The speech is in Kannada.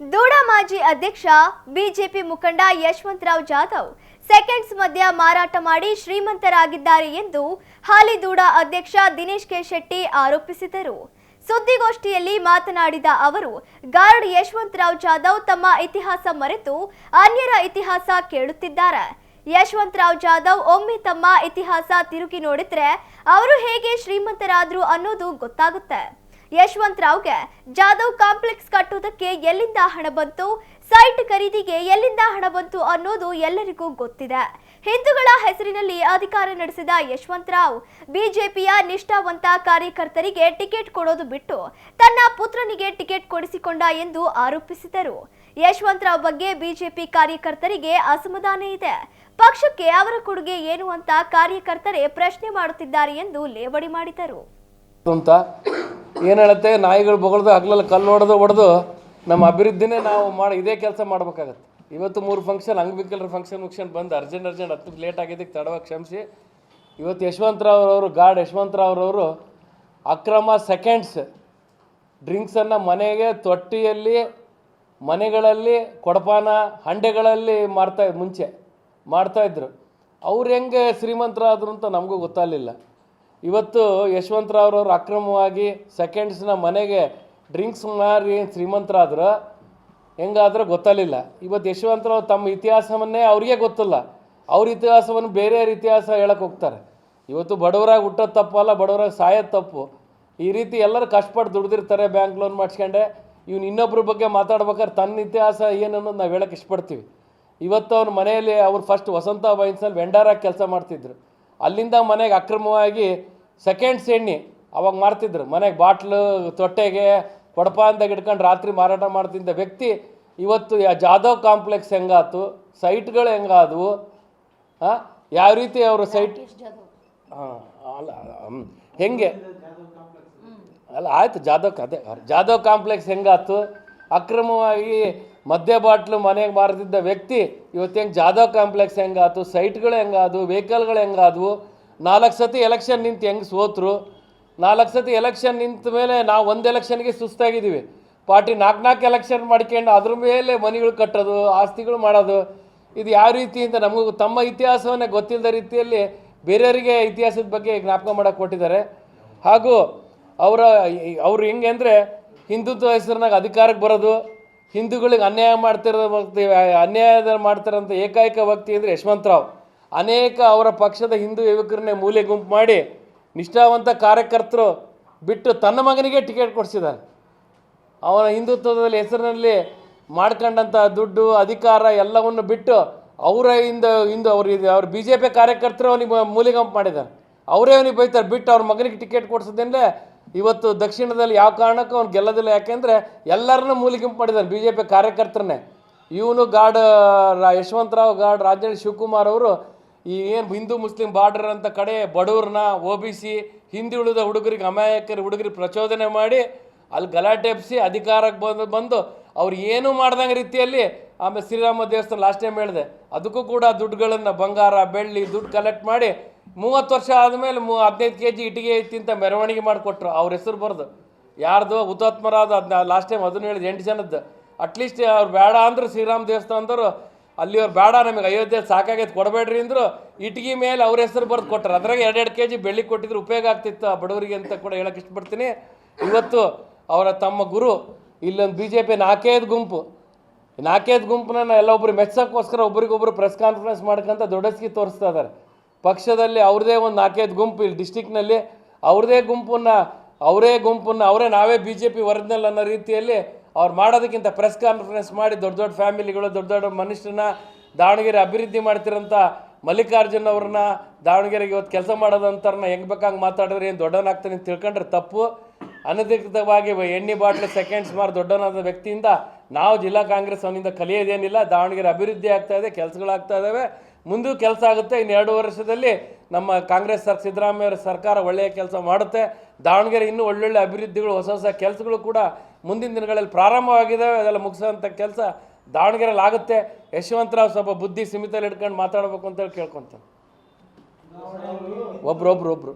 ದೂಡ ಮಾಜಿ ಅಧ್ಯಕ್ಷ ಬಿಜೆಪಿ ಮುಖಂಡ ಯಶವಂತರಾವ್ ಜಾಧವ್ ಸೆಕೆಂಡ್ಸ್ ಮಧ್ಯ ಮಾರಾಟ ಮಾಡಿ ಶ್ರೀಮಂತರಾಗಿದ್ದಾರೆ ಎಂದು ಹಾಲಿ ದೂಡ ಅಧ್ಯಕ್ಷ ದಿನೇಶ್ ಕೆ ಶೆಟ್ಟಿ ಆರೋಪಿಸಿದರು. ಸುದ್ದಿಗೋಷ್ಠಿಯಲ್ಲಿ ಮಾತನಾಡಿದ ಅವರು, ಗಾರ್ಡ್ ಯಶವಂತರಾವ್ ಜಾಧವ್ ತಮ್ಮ ಇತಿಹಾಸ ಮರೆತು ಅನ್ಯರ ಇತಿಹಾಸ ಕೇಳುತ್ತಿದ್ದಾರೆ. ಯಶವಂತರಾವ್ ಜಾಧವ್ ಒಮ್ಮೆ ತಮ್ಮ ಇತಿಹಾಸ ತಿರುಗಿ ನೋಡಿದ್ರೆ ಅವರು ಹೇಗೆ ಶ್ರೀಮಂತರಾದ್ರು ಅನ್ನೋದು ಗೊತ್ತಾಗುತ್ತೆ. ಯಶವಂತರಾವ್ಗೆ ಜಾಧವ್ ಕಾಂಪ್ಲೆಕ್ಸ್ ಕಟ್ಟುವುದಕ್ಕೆ ಎಲ್ಲಿಂದ ಹಣ ಬಂತು? ಸೈಟ್ ಖರೀದಿಗೆ ಎಲ್ಲಿಂದ ಹಣ ಬಂತು ಅನ್ನೋದು ಎಲ್ಲರಿಗೂ ಗೊತ್ತಿದೆ. ಹಿಂದೂಗಳ ಹೆಸರಿನಲ್ಲಿ ಅಧಿಕಾರ ನಡೆಸಿದ ಯಶವಂತರಾವ್ ಬಿಜೆಪಿಯ ನಿಷ್ಠಾವಂತ ಕಾರ್ಯಕರ್ತರಿಗೆ ಟಿಕೆಟ್ ಕೊಡೋದು ಬಿಟ್ಟು ತನ್ನ ಪುತ್ರನಿಗೆ ಟಿಕೆಟ್ ಕೊಡಿಸಿಕೊಂಡ ಎಂದು ಆರೋಪಿಸಿದರು. ಯಶವಂತರಾವ್ ಬಗ್ಗೆ ಬಿಜೆಪಿ ಕಾರ್ಯಕರ್ತರಿಗೆ ಅಸಮಾಧಾನ ಇದೆ. ಪಕ್ಷಕ್ಕೆ ಅವರ ಕೊಡುಗೆ ಏನು ಅಂತ ಕಾರ್ಯಕರ್ತರೇ ಪ್ರಶ್ನೆ ಮಾಡುತ್ತಿದ್ದಾರೆ ಎಂದು ಲೇವಡಿ ಮಾಡಿದರು. ಏನು ಹೇಳುತ್ತೆ, ನಾಯಿಗಳು ಬೊಗಳ್ದು, ಹಗ್ಲಲ್ಲಿ ಕಲ್ಲು ಹೊಡೆದು ಹೊಡೆದು ನಮ್ಮ ಅಭಿವೃದ್ಧಿನೇ ನಾವು ಮಾಡಿ, ಇದೇ ಕೆಲಸ ಮಾಡ್ಬೇಕಾಗತ್ತೆ. ಇವತ್ತು ಮೂರು ಫಂಕ್ಷನ್ ಅಂಗವಿಕಲರ ಫಂಕ್ಷನ್ ಫಂಕ್ಷನ್ ಬಂದು ಅರ್ಜೆಂಟ್ ಅರ್ಜೆಂಟ್ ಹತ್ತು ಲೇಟ್ ಆಗಿದ್ದಕ್ಕೆ ತಡವಾಗಿ ಕ್ಷಮಿಸಿ. ಇವತ್ತು ಯಶವಂತರಾವ್ ಅವರು ಗಾರ್ಡ್ ಯಶವಂತರಾವ್ ಅವರು ಅಕ್ರಮ ಸೆಕೆಂಡ್ಸ್ ಡ್ರಿಂಕ್ಸನ್ನು ಮನೆಗೆ, ತೊಟ್ಟಿಯಲ್ಲಿ, ಮನೆಗಳಲ್ಲಿ, ಕೊಡಪಾನ ಹಂಡೆಗಳಲ್ಲಿ ಮಾರ್ತಾ, ಮುಂಚೆ ಮಾಡ್ತಾಯಿದ್ರು ಅವ್ರು ಹೆಂಗೆ ಶ್ರೀಮಂತರಾದ್ರು ಅಂತ ನಮಗೂ ಗೊತ್ತಾಗಲಿಲ್ಲ. ಇವತ್ತು ಯಶವಂತರಾವ್ರವ್ರು ಅಕ್ರಮವಾಗಿ ಸೆಕೆಂಡ್ಸ್ನ ಮನೆಗೆ ಡ್ರಿಂಕ್ಸ್ ಮಾರಿ ಶ್ರೀಮಂತರಾದರು, ಹೆಂಗಾದ್ರೂ ಗೊತ್ತಲಿಲ್ಲ. ಇವತ್ತು ಯಶವಂತರಾವ್ ತಮ್ಮ ಇತಿಹಾಸವನ್ನೇ ಅವ್ರಿಗೆ ಗೊತ್ತಿಲ್ಲ. ಅವ್ರ ಇತಿಹಾಸವನ್ನು ಬೇರೆಯವ್ರ ಇತಿಹಾಸ ಹೇಳಕ್ಕೆ ಹೋಗ್ತಾರೆ. ಇವತ್ತು ಬಡವರಾಗಿ ಹುಟ್ಟೋದು ತಪ್ಪಲ್ಲ ಬಡವರಾಗಿ ಸಾಯೋದು ತಪ್ಪು. ಈ ರೀತಿ ಎಲ್ಲರೂ ಕಷ್ಟಪಟ್ಟು ದುಡ್ದಿರ್ತಾರೆ ಬ್ಯಾಂಕ್ ಲೋನ್ ಮಾಡಿಸ್ಕೊಂಡೆ. ಇವ್ನು ಇನ್ನೊಬ್ಬರ ಬಗ್ಗೆ ಮಾತಾಡ್ಬೇಕಾದ್ರೆ ತನ್ನ ಇತಿಹಾಸ ಏನು ನಾವು ಹೇಳಕ್ಕೆ ಇಷ್ಟಪಡ್ತೀವಿ. ಇವತ್ತು ಅವ್ನ ಮನೆಯಲ್ಲಿ ಅವ್ರು ಫಸ್ಟ್ ವಸಂತ ವೈನ್ಸಲ್ಲಿ ವೆಂಡರಾಗಿ ಕೆಲಸ ಮಾಡ್ತಿದ್ರು. ಅಲ್ಲಿಂದ ಮನೆಗೆ ಅಕ್ರಮವಾಗಿ ಸೆಕೆಂಡ್ಸ್ ಎಣ್ಣೆ ಅವಾಗ ಮಾರ್ತಿದ್ರು. ಮನೆಗೆ ಬಾಟ್ಲು ತೊಟ್ಟೆಗೆ ಕೊಡಪ ಅಂತ ಇಟ್ಕೊಂಡು ರಾತ್ರಿ ಮಾರಾಟ ಮಾಡ್ತಿದ್ದ ವ್ಯಕ್ತಿ ಇವತ್ತು ಯಾ- ಜಾಧವ್ ಕಾಂಪ್ಲೆಕ್ಸ್ ಹೆಂಗಾತು? ಸೈಟ್ಗಳು ಹೆಂಗಾದವು? ಹಾಂ? ಯಾವ ರೀತಿ ಅವರು ಸೈಟ್ ಹಾಂ ಅಲ್ಲ. ಹೆಂಗೆ? ಅಲ್ಲ ಆಯ್ತು ಜಾಧವ್ ಅದೇ ಜಾಧವ್ ಕಾಂಪ್ಲೆಕ್ಸ್ ಹೆಂಗಾತು? ಅಕ್ರಮವಾಗಿ ಮದ್ಯ ಬಾಟ್ಲು ಮನೆಗೆ ಮಾರ್ತಿದ್ದ ವ್ಯಕ್ತಿ, ಇವತ್ತು ಹೆಂಗೆ ಜಾಧವ್ ಕಾಂಪ್ಲೆಕ್ಸ್ ಹೆಂಗಾತು ಸೈಟ್ಗಳು ಹೆಂಗಾದವು, ವೆಹಿಕಲ್ಗಳು ಹೆಂಗಾದವು, ನಾಲ್ಕು ಸತಿ ಎಲೆಕ್ಷನ್ ನಿಂತು ಹೆಂಗೆ ಸೋತರು, ನಾಲ್ಕು ಸತಿ ಎಲೆಕ್ಷನ್ ನಿಂತ ಮೇಲೆ ನಾವು ಒಂದು ಎಲೆಕ್ಷನ್ಗೆ ಸುಸ್ತಾಗಿದ್ದೀವಿ. ಪಾರ್ಟಿ ನಾಲ್ಕು ನಾಲ್ಕು ಎಲೆಕ್ಷನ್ ಮಾಡ್ಕೊಂಡು ಅದ್ರ ಮೇಲೆ ಮನೆಗಳು ಕಟ್ಟೋದು, ಆಸ್ತಿಗಳು ಮಾಡೋದು, ಇದು ಯಾವ ರೀತಿ ಅಂತ ನಮಗೂ ತಮ್ಮ ಇತಿಹಾಸವನ್ನೇ ಗೊತ್ತಿಲ್ಲದ ರೀತಿಯಲ್ಲಿ ಬೇರೆಯವರಿಗೆ ಇತಿಹಾಸದ ಬಗ್ಗೆ ಜ್ಞಾಪಕ ಮಾಡಕ್ಕೆ ಕೊಟ್ಟಿದ್ದಾರೆ. ಹಾಗೂ ಅವರ ಅವ್ರು ಹೆಂಗೆ ಅಂದರೆ ಹಿಂದುತ್ವ ಹೆಸರಿನಾಗ ಅಧಿಕಾರಕ್ಕೆ ಬರೋದು ಹಿಂದೂಗಳಿಗೆ ಅನ್ಯಾಯ ಮಾಡ್ತಿರೋ ವ್ಯಕ್ತಿ ಅನ್ಯಾಯದ ಮಾಡ್ತಾರಂಥ ಏಕೈಕ ವ್ಯಕ್ತಿ ಅಂದರೆ ಯಶವಂತರಾವ್ ಅನೇಕ ಅವರ ಪಕ್ಷದ ಹಿಂದೂ ಯುವಕರನ್ನೇ ಮೂಲೆ ಗುಂಪು ಮಾಡಿ ನಿಷ್ಠಾವಂತ ಕಾರ್ಯಕರ್ತರು ಬಿಟ್ಟು ತನ್ನ ಮಗನಿಗೆ ಟಿಕೆಟ್ ಕೊಡಿಸಿದ್ದಾರೆ. ಅವನ ಹಿಂದುತ್ವದಲ್ಲಿ, ಹೆಸರಿನಲ್ಲಿ ಮಾಡ್ಕೊಂಡಂಥ ದುಡ್ಡು, ಅಧಿಕಾರ ಎಲ್ಲವನ್ನು ಬಿಟ್ಟು ಅವರ ಹಿಂದ, ಹಿಂದು ಅವ್ರು ಅವ್ರ ಬಿ ಜೆ ಪಿ ಕಾರ್ಯಕರ್ತರು ಅವನಿಗೆ ಮೂಲೆಗಂಪು ಮಾಡಿದ್ದಾರೆ. ಅವರೇ ಅವನಿಗೆ ಬೈತಾರೆ, ಬಿಟ್ಟು ಅವ್ರ ಮಗನಿಗೆ ಟಿಕೆಟ್ ಕೊಡ್ಸೋದ್ರಿಂದ ಇವತ್ತು ದಕ್ಷಿಣದಲ್ಲಿ ಯಾವ ಕಾರಣಕ್ಕೂ ಅವ್ನು ಗೆಲ್ಲೋದಿಲ್ಲ. ಯಾಕೆಂದರೆ ಎಲ್ಲರನ್ನೂ ಮೂಲಿಕೆ ಮಾಡಿದ್ದಾನೆ ಬಿ ಜೆ ಪಿ ಕಾರ್ಯಕರ್ತರನ್ನೇ. ಇವನು ಗಾಡ್ ಯಶವಂತರಾವ್ ಗಾಡ್, ರಾಜೇಂದ್ರ ಶಿವಕುಮಾರ್ ಅವರು ಈ ಏನು ಹಿಂದೂ ಮುಸ್ಲಿಂ ಬಾರ್ಡರ್ ಅಂತ ಕಡೆ ಬಡವ್ರನ್ನ ಒ ಬಿ ಸಿ ಹಿಂದಿ ಉಳಿದ ಹುಡುಗರಿಗೆ ಅಮಾಯಕರ ಹುಡುಗರಿಗೆ ಪ್ರಚೋದನೆ ಮಾಡಿ ಅಲ್ಲಿ ಗಲಾಟೆ ಎಬ್ಸಿ ಅಧಿಕಾರಕ್ಕೆ ಬಂದು ಬಂದು ಅವ್ರು ಏನೂ ಮಾಡ್ದಂಗೆ ರೀತಿಯಲ್ಲಿ ಆಮೇಲೆ ಶ್ರೀರಾಮ ದೇವಸ್ಥಾನ ಲಾಸ್ಟ್ ಟೈಮ್ ಹೇಳಿದೆ. ಅದಕ್ಕೂ ಕೂಡ ದುಡ್ಡುಗಳನ್ನು ಬಂಗಾರ, ಬೆಳ್ಳಿ ದುಡ್ಡು ಕಲೆಕ್ಟ್ ಮಾಡಿ ಮೂವತ್ತು ವರ್ಷ ಆದಮೇಲೆ ಮೂ ಹದಿನೈದು ಕೆ ಜಿ ಇಟ್ಟಿಗೆ ಐತಿ ಅಂತ ಮೆರವಣಿಗೆ ಮಾಡಿಕೊಟ್ರು. ಅವ್ರ ಹೆಸರು ಬರೆದು. ಯಾರ್ದು ಹುತಾತ್ಮರಾದ ಅದನ್ನ ಲಾಸ್ಟ್ ಟೈಮ್ ಅದನ್ನು ಹೇಳಿದ ಎಂಟು ಜನದ್ದು. ಅಟ್ಲೀಸ್ಟ್ ಅವ್ರು ಬೇಡ ಅಂದ್ರೆ, ಶ್ರೀರಾಮ ಅಂದರು. ಅಲ್ಲಿ ಅವ್ರು ಬೇಡ, ನಮಗೆ ಅಯೋಧ್ಯೆ ಸಾಕಾಗೈತೆ, ಕೊಡಬೇಡ್ರಿ ಅಂದರು. ಇಟ್ಗಿ ಮೇಲೆ ಅವ್ರ ಹೆಸರು ಬರೆದು ಕೊಟ್ಟರು ಅದ್ರಾಗ ಎರಡೆರಡು ಕೆ ಜಿ ಬೆಳ್ಳಿ ಕೊಟ್ಟಿದ್ರು ಉಪಯೋಗ ಆಗ್ತಿತ್ತು ಆ ಬಡವರಿಗೆ ಅಂತ ಕೂಡ ಹೇಳಕ್ಕೆ ಇಷ್ಟಪಡ್ತೀನಿ. ಇವತ್ತು ಅವರ ತಮ್ಮ ಗುರು, ಇಲ್ಲೊಂದು ಬಿ ಜೆ ಪಿ ನಾಲ್ಕೈದು ಗುಂಪು. ನಾಲ್ಕೈದು ಗುಂಪನ್ನ ಎಲ್ಲ ಒಬ್ರು ಮೆಚ್ಚೋಕ್ಕೋಸ್ಕರ ಒಬ್ರಿಗೊಬ್ರು ಪ್ರೆಸ್ ಕಾನ್ಫರೆನ್ಸ್ ಮಾಡ್ಕೊಂತ ದೊಡ್ಡಸ್ಕಿ ತೋರಿಸ್ತಾ ಇದ್ದಾರೆ. ಪಕ್ಷದಲ್ಲಿ ಅವ್ರದ್ದೇ ಒಂದು ನಾಲ್ಕೈದು ಗುಂಪು ಇಲ್ಲಿ ಡಿಸ್ಟಿಕ್ನಲ್ಲಿ ಅವ್ರದೇ ಗುಂಪನ್ನ, ಅವರೇ ಗುಂಪನ್ನ, ಅವರೇ ನಾವೇ ಬಿ ಜೆ ಪಿ ಒರಿಜಿನಲ್ ಅನ್ನೋ ರೀತಿಯಲ್ಲಿ ಅವ್ರು ಮಾಡೋದಕ್ಕಿಂತ ಪ್ರೆಸ್ ಕಾನ್ಫರೆನ್ಸ್ ಮಾಡಿ ದೊಡ್ಡ ದೊಡ್ಡ ಫ್ಯಾಮಿಲಿಗಳು ದೊಡ್ಡ ದೊಡ್ಡ ಮನುಷ್ಯರನ್ನ ದಾವಣಗೆರೆ ಅಭಿವೃದ್ಧಿ ಮಾಡ್ತಿರೋಂಥ ಮಲ್ಲಿಕಾರ್ಜುನ್ ಅವ್ರನ್ನ ದಾವಣಗೆರೆಗೆ ಇವತ್ತು ಕೆಲಸ ಮಾಡೋದಂತಾರನ್ನ ಹೆಂಗೆ ಬೇಕಂಗೆ ಮಾತಾಡಿದ್ರೆ ಏನು ದೊಡ್ಡವನಾಗ್ತಾನೆ ಅಂತ ತಿಳ್ಕೊಂಡ್ರೆ ತಪ್ಪು. ಅನಧಿಕೃತವಾಗಿ ಎಣ್ಣೆ ಬಾಟ್ಲಿ ಸೆಕೆಂಡ್ಸ್ ಮಾರು ದೊಡ್ಡವನಾದ ವ್ಯಕ್ತಿಯಿಂದ ನಾವು ಜಿಲ್ಲಾ ಕಾಂಗ್ರೆಸ್ ಅವನಿಂದ ಕಲಿಯೋದೇನಿಲ್ಲ, ದಾವಣಗೆರೆ ಅಭಿವೃದ್ಧಿ ಆಗ್ತಾ ಇದೆ, ಕೆಲಸಗಳಾಗ್ತಾ ಇದ್ದಾವೆ ಮುಂದೂ ಕೆಲಸ ಆಗುತ್ತೆ. ಇನ್ನು ಎರಡು ವರ್ಷದಲ್ಲಿ ನಮ್ಮ ಕಾಂಗ್ರೆಸ್ ಸರ್ ಸಿದ್ದರಾಮಯ್ಯ ಅವರ ಸರ್ಕಾರ ಒಳ್ಳೆಯ ಕೆಲಸ ಮಾಡುತ್ತೆ. ದಾವಣಗೆರೆ ಇನ್ನೂ ಒಳ್ಳೊಳ್ಳೆ ಅಭಿವೃದ್ಧಿಗಳು, ಹೊಸ ಹೊಸ ಕೆಲಸಗಳು ಕೂಡ ಮುಂದಿನ ದಿನಗಳಲ್ಲಿ ಪ್ರಾರಂಭವಾಗಿದ್ದಾವೆ ಅದೆಲ್ಲ ಮುಗಿಸೋಂಥ ಕೆಲಸ ದಾವಣಗೆರೆಯಲ್ಲಿ ಆಗುತ್ತೆ. ಯಶವಂತರಾವ್ ಸ್ವಲ್ಪ ಬುದ್ಧಿ ಸೀಮಿತಲ್ಲಿ ಇಟ್ಕೊಂಡು ಮಾತಾಡಬೇಕು ಅಂತೇಳಿ ಕೇಳ್ಕೊತಾನೆ. ಒಬ್ರು ಒಬ್ರು ಒಬ್ರು.